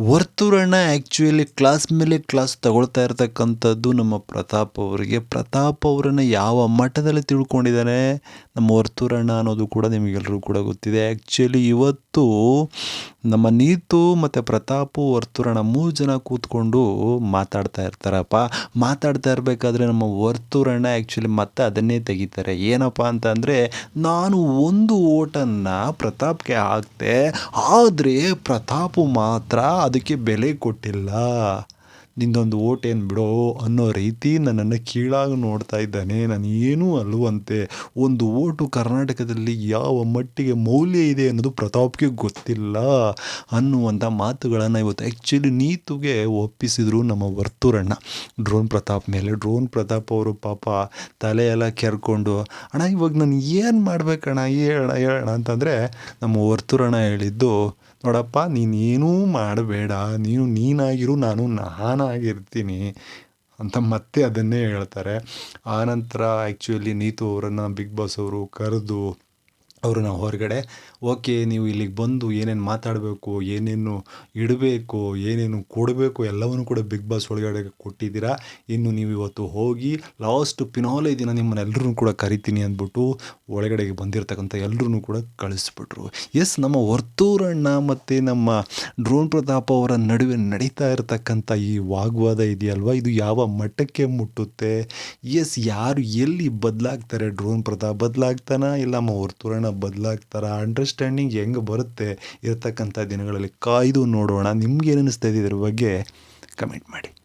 ವರ್ತೂರಣ್ಣ actually class ಮೇಲೆ class ತಗೊಳ್ತಾ ಇರತಕ್ಕಂಥದ್ದು ನಮ್ಮ ಪ್ರತಾಪ್ ಅವರಿಗೆ. ಪ್ರತಾಪ್ ಅವರನ್ನು ಯಾವ ಮಟ್ಟದಲ್ಲಿ ತಿಳ್ಕೊಂಡಿದ್ದಾನೆ ನಮ್ಮ ವರ್ತೂರಣ್ಣ ಅನ್ನೋದು ಕೂಡ ನಿಮಗೆಲ್ಲರೂ ಕೂಡ ಗೊತ್ತಿದೆ. ಆ್ಯಕ್ಚುಲಿ ಇವತ್ತು ನಮ್ಮ ನೀತು ಮತ್ತು ಪ್ರತಾಪು ವರ್ತುರಣ ಮೂರು ಜನ ಕೂತ್ಕೊಂಡು ಮಾತಾಡ್ತಾ ಇರ್ತಾರಪ್ಪ. ಮಾತಾಡ್ತಾ ಇರಬೇಕಾದ್ರೆ ನಮ್ಮ ವರ್ತುರಣ ಆ್ಯಕ್ಚುಲಿ ಮತ್ತೆ ಅದನ್ನೇ ತೆಗಿತಾರೆ. ಏನಪ್ಪ ಅಂತಂದರೆ, ನಾನು ಒಂದು ಓಟನ್ನು ಪ್ರತಾಪ್ಗೆ ಹಾಕ್ದೆ ಆದರೆ ಪ್ರತಾಪು ಮಾತ್ರ ಅದಕ್ಕೆ ಬೆಲೆ ಕೊಟ್ಟಿಲ್ಲ. ನಿಂದೊಂದು ಓಟ್ ಏನು ಬಿಡೋ ಅನ್ನೋ ರೀತಿ ನನ್ನನ್ನು ಕೀಳಾಗಿ ನೋಡ್ತಾ ಇದ್ದಾನೆ. ನಾನು ಏನೂ ಅಲ್ಲುವಂತೆ. ಒಂದು ಓಟು ಕರ್ನಾಟಕದಲ್ಲಿ ಯಾವ ಮಟ್ಟಿಗೆ ಮೌಲ್ಯ ಇದೆ ಅನ್ನೋದು ಪ್ರತಾಪ್ಗೆ ಗೊತ್ತಿಲ್ಲ ಅನ್ನುವಂಥ ಮಾತುಗಳನ್ನು ಇವತ್ತು ಆ್ಯಕ್ಚುಲಿ ನೀತುಗೆ ಒಪ್ಪಿಸಿದ್ರು ನಮ್ಮ ವರ್ತೂರಣ್ಣ. ಡ್ರೋನ್ ಪ್ರತಾಪ್ ಮೇಲೆ. ಡ್ರೋನ್ ಪ್ರತಾಪ್ ಅವರು ಪಾಪ ತಲೆ ಎಲ್ಲ ಕೆರ್ಕೊಂಡು, ಅಣ್ಣ, ಇವಾಗ ನಾನು ಏನು ಮಾಡ್ಬೇಕಣ್ಣ ಹೇಳಣ ಹೇಳೋಣ ಅಂತಂದರೆ ನಮ್ಮ ವರ್ತೂರಣ್ಣ ಹೇಳಿದ್ದು, ನೋಡಪ್ಪ ನೀನೇನೂ ಮಾಡಬೇಡ. ನೀನು ನೀನಾಗಿರು, ನಾನು ನಾನಾಗಿರ್ತೀನಿ ಅಂತ ಮತ್ತೆ ಅದನ್ನೇ ಹೇಳ್ತಾರೆ. ಆನಂತರ ಆ್ಯಕ್ಚುಲಿ ನೀತು ಅವರನ್ನು ಬಿಗ್ ಬಾಸ್ ಅವರು ಕರೆದು ಅವ್ರನ್ನ ಹೊರಗಡೆ, ಓಕೆ, ನೀವು ಇಲ್ಲಿಗೆ ಬಂದು ಏನೇನು ಮಾತಾಡಬೇಕು, ಏನೇನು ಇಡಬೇಕು, ಏನೇನು ಕೊಡಬೇಕು, ಎಲ್ಲವನ್ನು ಕೂಡ ಬಿಗ್ ಬಾಸ್ ಒಳಗಡೆ ಕೊಟ್ಟಿದ್ದೀರಾ? ಇನ್ನು ನೀವು ಇವತ್ತು ಹೋಗಿ ಲಾಸ್ಟ್ ಪಿನಾಲೆ ದಿನ ನಿಮ್ಮನ್ನೆಲ್ಲರೂ ಕೂಡ ಕರಿತೀನಿ ಅಂದ್ಬಿಟ್ಟು ಒಳಗಡೆಗೆ ಬಂದಿರತಕ್ಕಂಥ ಎಲ್ಲರೂ ಕೂಡ ಕಳಿಸ್ಬಿಟ್ರು. ಎಸ್, ನಮ್ಮ ವರ್ತೂರಣ್ಣ ಮತ್ತು ನಮ್ಮ ಡ್ರೋನ್ ಪ್ರತಾಪ್ ಅವರ ನಡುವೆ ನಡೀತಾ ಇರತಕ್ಕಂಥ ಈ ವಾಗ್ವಾದ ಇದೆಯಲ್ವ? ಇದು ಯಾವ ಮಟ್ಟಕ್ಕೆ ಮುಟ್ಟುತ್ತೆ? ಎಸ್, ಯಾರು ಎಲ್ಲಿ ಬದಲಾಗ್ತಾರೆ? ಡ್ರೋನ್ ಪ್ರತಾಪ್ ಬದಲಾಗ್ತಾನ? ಇಲ್ಲ, ನಮ್ಮ ವರ್ತೂರಣ್ಣ ಬದಲಾಗ್ತಾರ ಅಂಡರ್ಸ್ಟ್ಯಾಂಡಿಂಗ್ ಹೆಂಗೆ ಬರುತ್ತೆ ಇರತಕ್ಕಂಥ ದಿನಗಳಲ್ಲಿ ಕಾಯ್ದು ನೋಡೋಣ. ನಿಮ್ಗೆ ಏನು ಅನಿಸ್ತಾ ಇದೆ ಇದ್ರ ಬಗ್ಗೆ ಕಮೆಂಟ್ ಮಾಡಿ.